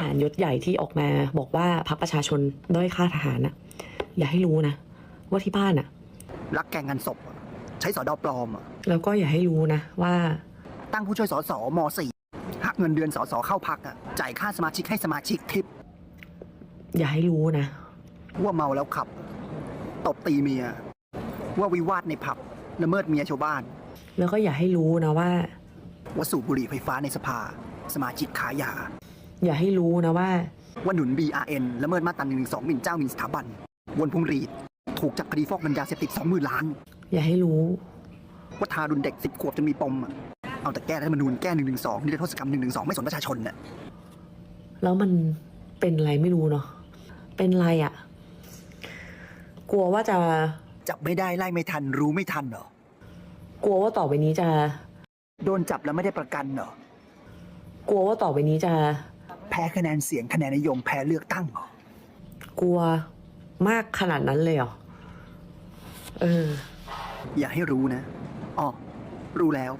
หารยศใหญ่ที่ออกมา บอกว่าพรรคประชาชนด้อยค่าทหารน่ะ อย่าให้รู้นะ ว่าที่บ้านอะ รักแกงงานศพอะใช้สอดอปลอมอะแล้วก็อย่าให้รู้นะว่า ตั้งผู้ช่วยสอสอม .4 หักเงินเดือนสอสอเข้าพักอะจ่ายค่าสมาชิกให้สมาชิกทิป อย่าให้รู้นะ ว่าเมาแล้วขับ ตบตีเมีย ว่าวิวาทในผับละเมิดเมียชาวบ้าน แล้วก็อย่าให้รู้นะว่า ว่าสูบบุหรี่ไฟฟ้าในสภา สมาชิกขายยา อย่าให้รู้นะว่า ว่าหนุน BRN ละเมิดมาตรา1นึหมิ่นเจ้าหมิ่นสถาบัน วนพุงรีด ถูกจับคดีฟอกเงินยาเสพติด20,000ล้าน อย่าให้รู้ ว่าทารุณเด็ก 10 ขวบจนมีปมอะเอาแต่แก้รัฐธรรมนูญแก้1นึนิรโทษกรรม1นึไม่สนประชาชนน่ะแล้วมันเป็นอะไรไม่รู้เนาะเป็นไรอะ่ะกลัวว่าจะจับไม่ได้ไล่ไม่ทันรู้ไม่ทันเหรอ กลัวว่าต่อไปนี้จะ โดนจับแล้วไม่ได้ประกันเหรอ กลัวว่าต่อไปนี้จะ แพ้คะแนนเสียงคะแนนนิยมแพ้เลือกตั้งเหรอกลัวมากขนาดนั้นเลยเหรอ เออ อย่าให้รู้นะอ๋อรู้แล้ว